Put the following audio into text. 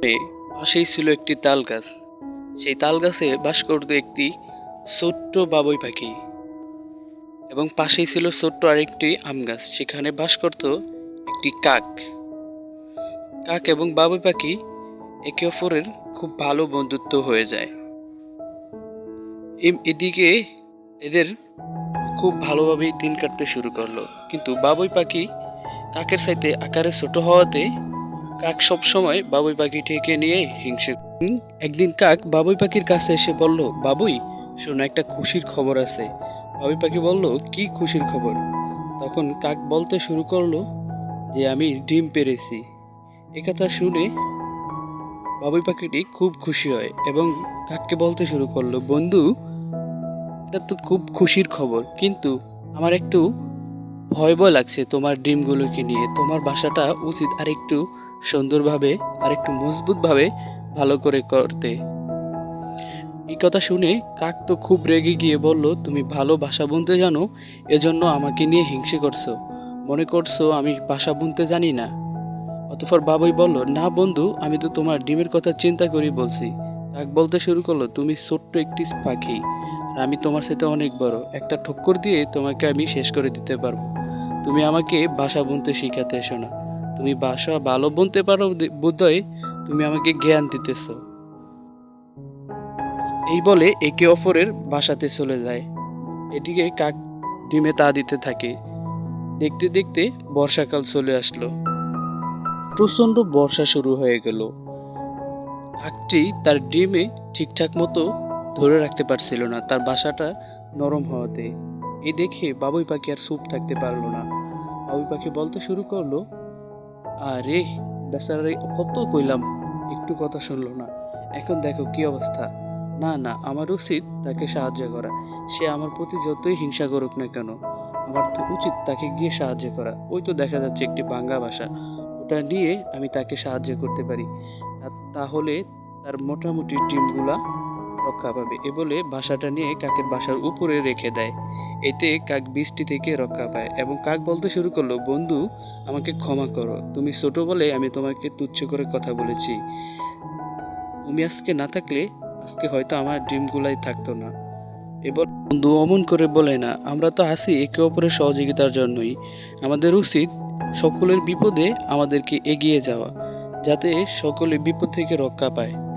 পাশেই ছিল একটি তাল গাছ। সেই তাল গাছে বাস করত একটি ছোট্ট বাবুই পাখি এবং পাশেই ছিল ছোট্ট আরেকটি আম গাছ, সেখানে বাস করত একটি কাক। কাক এবং বাবুই পাখি একে অপরের খুব ভালো বন্ধুত্ব হয়ে যায়। এদিকে এদের খুব ভালোভাবেই দিন কাটতে শুরু করল। কিন্তু বাবুই পাখি কাকের সাথে আকারে ছোট হওয়াতে কাক সব সময় বাবুই পাখিটিকে নিয়ে হিংসে একদিন কাক বাবুই পাখির কাছে এসে বলল, বাবুই, শোনো, একটা খুশির খবর আছে। বাবুই পাখি বলল, কি খুশির খবর? তখন কাক বলতে শুরু করল যে, আমি ডিম পেরেছি। একথা শুনে বাবুই পাখিটি খুব খুশি হয় এবং কাককে বলতে শুরু করল, বন্ধু, এটা তো খুব খুশির খবর, কিন্তু আমার একটু ভয় ভয় লাগছে তোমার ডিমগুলোকে নিয়ে। তোমার বাসাটা উচিত আর একটু সুন্দরভাবে আর একটু মজবুতভাবে ভালো করে করতে। এই কথা শুনে কাক তো খুব রেগে গিয়ে বলল, তুমি ভালো বাসা বুনতে জানো, এজন্য আমাকে নিয়ে হিংসে করছ। মনে করছ আমি বাসা বুনতে জানি না? অতঃপর বাবুই বলল, না বন্ধু, আমি তো তোমার ডিমের কথা চিন্তা করি বলছি। কাক বলতে শুরু করল, তুমি ছোট্ট একটি পাখি, আর আমি তোমার সাথে অনেক বড়। একটা ঠক্কর দিয়ে তোমাকে আমি শেষ করে দিতে পারব। তুমি আমাকে বাসা বুনতে শিখাতে এসো না। তুমি বাসা ভালো বুনতে পারো বোধহয় তুমি আমাকে জ্ঞান দিতেছ। এই বলে একে অপরের বাসাতে চলে যায়। এদিকে কাক ডিমে তা দিতে থাকে। দেখতে দেখতে বর্ষাকাল চলে আসলো। প্রচণ্ড বর্ষা শুরু হয়ে গেল। কাকটি তার ডিমে ঠিকঠাক মতো ধরে রাখতে পারছিল না। তার বাসাটা নরম হওয়াতে। এ দেখে বাবুই পাখি আর চুপ থাকতে পারল না। বাবুই পাখি বলতে শুরু করল আরে বেচারারে কত কইলাম? একটু কথা শুনলো না। এখন দেখো কি অবস্থা। না না, আমার উচিত তাকে সাহায্য করা। সে আমার প্রতি যতই হিংসা করুক না কেন, আমার তো উচিত তাকে গিয়ে সাহায্য করা। ওই তো দেখা যাচ্ছে একটি বাংলা ভাষা। ওটা নিয়ে আমি তাকে সাহায্য করতে পারি। তাহলে তার মোটামুটি ডিমগুলা রক্ষা পাবে এ বলে বাসাটা নিয়ে কাকের বাসার উপরে রেখে দেয়। এতে কাক বৃষ্টি থেকে রক্ষা পায় এবং কাক বলতে শুরু করল, বন্ধু, আমাকে ক্ষমা করো। তুমি ছোট বলে আমি তোমাকে তুচ্ছ করে কথা বলেছি। তুমি আজকে না থাকলে আজকে হয়তো আমার ডিমগুলাই থাকতো না। এবার বন্ধু, অমন করে বলে না। আমরা তো আসি একে অপরের সহযোগিতার জন্যই। আমাদের উচিত সকলের বিপদে আমাদেরকে এগিয়ে যাওয়া, যাতে সকলে বিপদ থেকে রক্ষা পায়।